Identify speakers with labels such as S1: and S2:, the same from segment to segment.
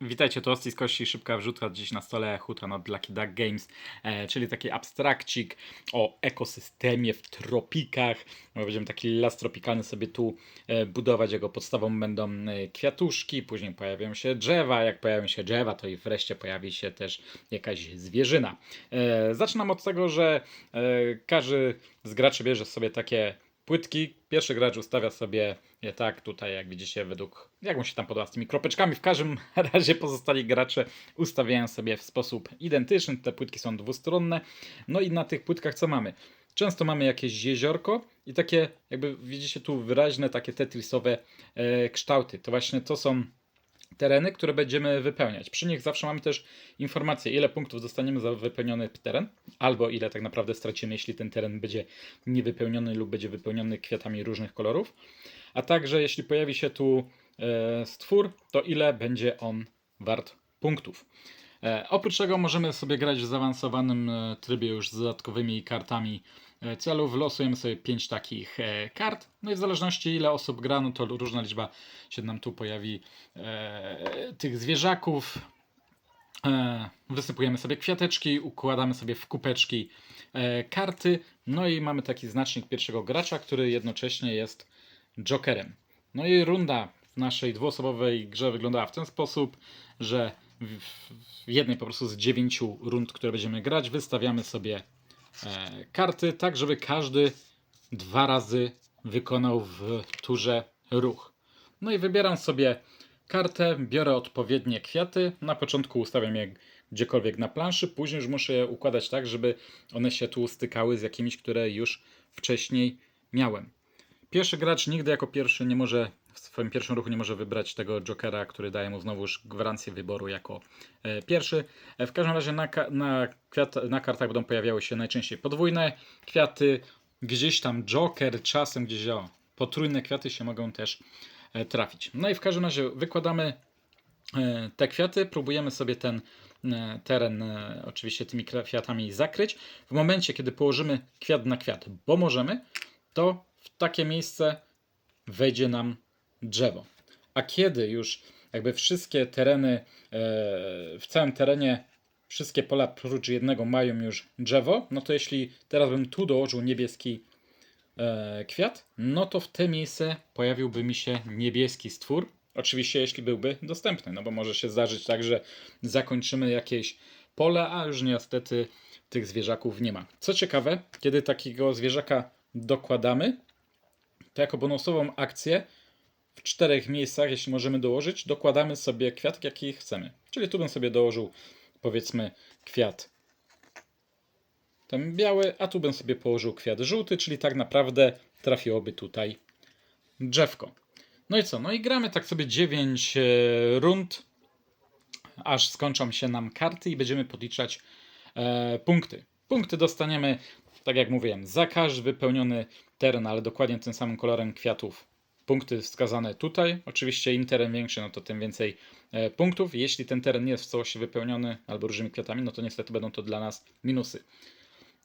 S1: Witajcie, to Osti z Kości, szybka wrzutka dziś na stole Hutan od Lucky Duck Games, e, czyli taki abstrakcik o ekosystemie w tropikach. No, Będziemy taki las tropikalny sobie tu e, budować, jego podstawą będą e, kwiatuszki, później pojawią się drzewa, jak pojawią się drzewa, to i wreszcie pojawi się też jakaś zwierzyna. E, zaczynam od tego, że e, każdy z graczy bierze sobie takie płytki. Pierwszy gracz ustawia sobie je tak tutaj, jak widzicie, według jak mu się tam podoba z tymi kropeczkami. W każdym razie pozostali gracze ustawiają sobie w sposób identyczny. Te płytki są dwustronne. No i na tych płytkach co mamy? Często mamy jakieś jeziorko i takie, jakby widzicie tu wyraźne, takie tetrisowe e, kształty. To właśnie to są tereny, które będziemy wypełniać. Przy nich zawsze mamy też informację, ile punktów dostaniemy za wypełniony teren, albo ile tak naprawdę stracimy, jeśli ten teren będzie niewypełniony lub będzie wypełniony kwiatami różnych kolorów. A także jeśli pojawi się tu e, stwór, to ile będzie on wart punktów. E, oprócz tego możemy sobie grać w zaawansowanym e, trybie już z dodatkowymi kartami e, celów. Losujemy sobie 5 takich kart. No i w zależności ile osób gra, no to różna liczba się nam tu pojawi tych zwierzaków. Wysypujemy sobie kwiateczki, układamy sobie w kupeczki karty. No i mamy taki znacznik pierwszego gracza, który jednocześnie jest jokerem. No i runda w naszej dwuosobowej grze wyglądała w ten sposób, że w, jednej po prostu z dziewięciu rund, które będziemy grać, wystawiamy sobie e, karty, tak żeby każdy dwa razy wykonał w turze ruch. No i wybieram sobie kartę, biorę odpowiednie kwiaty. Na początku ustawiam je gdziekolwiek na planszy, później już muszę je układać tak, żeby one się tu stykały z jakimiś, które już wcześniej miałem. Pierwszy gracz nigdy jako pierwszy nie może, w swoim pierwszym ruchu nie może wybrać tego jokera, który daje mu znowuż gwarancję wyboru jako e, pierwszy. E, w każdym razie na, na, kwiat, na kartach będą pojawiały się najczęściej podwójne kwiaty, gdzieś tam joker, czasem gdzieś o, potrójne kwiaty się mogą też e, trafić. No i w każdym razie wykładamy te kwiaty, próbujemy sobie ten teren oczywiście tymi kwiatami zakryć. W momencie, kiedy położymy kwiat na kwiat, bo możemy, to w takie miejsce wejdzie nam drzewo. A kiedy już jakby wszystkie tereny, e, w całym terenie wszystkie pola prócz jednego mają już drzewo, no to jeśli teraz bym tu dołożył niebieski e, kwiat, no to w te miejsce pojawiłby mi się niebieski stwór. Oczywiście, jeśli byłby dostępny, no bo może się zdarzyć tak, że zakończymy jakieś pole, a już niestety tych zwierzaków nie ma. Co ciekawe, kiedy takiego zwierzaka dokładamy, to jako bonusową akcję w czterech miejscach, jeśli możemy dołożyć, dokładamy sobie kwiat, jaki chcemy. Czyli tu bym sobie dołożył, powiedzmy, kwiat ten biały, a tu bym sobie położył kwiat żółty, czyli tak naprawdę trafiłoby tutaj drzewko. No i co? No i gramy tak sobie 9 rund, aż skończą się nam karty i będziemy podliczać e, punkty. Punkty dostaniemy, tak jak mówiłem, za każdy wypełniony teren, ale dokładnie tym samym kolorem kwiatów. Punkty wskazane tutaj. Oczywiście im teren większy, no to tym więcej e, punktów. Jeśli ten teren nie jest w całości wypełniony albo różnymi kwiatami, no to niestety będą to dla nas minusy.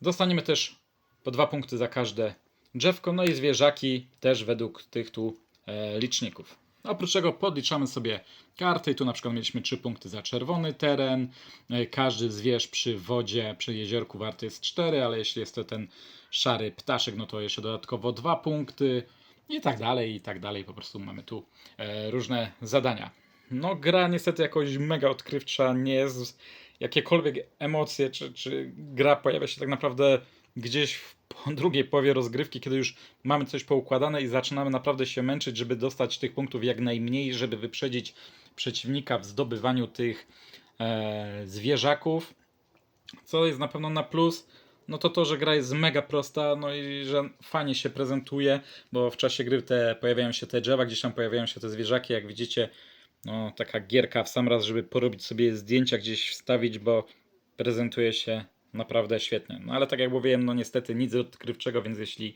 S1: Dostaniemy też po dwa punkty za każde drzewko, no i zwierzaki też według tych tu e, liczników. Oprócz tego podliczamy sobie karty. Tu na przykład mieliśmy 3 punkty za czerwony teren. E, Każdy zwierz przy wodzie, przy jeziorku warty jest 4, ale jeśli jest to ten szary ptaszek, no to jeszcze dodatkowo 2 punkty. I tak dalej, i tak dalej. Po prostu mamy tu e, różne zadania. No, gra niestety jakoś mega odkrywcza, nie jest jakiekolwiek emocje, czy, czy gra pojawia się tak naprawdę gdzieś w drugiej połowie rozgrywki, kiedy już mamy coś poukładane i zaczynamy naprawdę się męczyć, żeby dostać tych punktów jak najmniej, żeby wyprzedzić przeciwnika w zdobywaniu tych e, zwierzaków. Co jest na pewno na plus, no to to, że gra jest mega prosta, no i że fajnie się prezentuje, bo w czasie gry te, pojawiają się te drzewa, gdzieś tam pojawiają się te zwierzaki, jak widzicie, no taka gierka w sam raz, żeby porobić sobie zdjęcia gdzieś wstawić, bo prezentuje się naprawdę świetnie. No ale tak jak mówiłem, no niestety nic odkrywczego, więc jeśli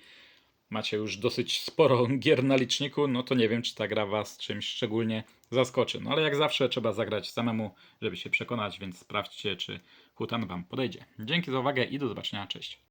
S1: macie już dosyć sporo gier na liczniku, no to nie wiem, czy ta gra was czymś szczególnie zaskoczy. No ale jak zawsze trzeba zagrać samemu, żeby się przekonać, więc sprawdźcie, czy Hutan wam podejdzie. Dzięki za uwagę i do zobaczenia, cześć.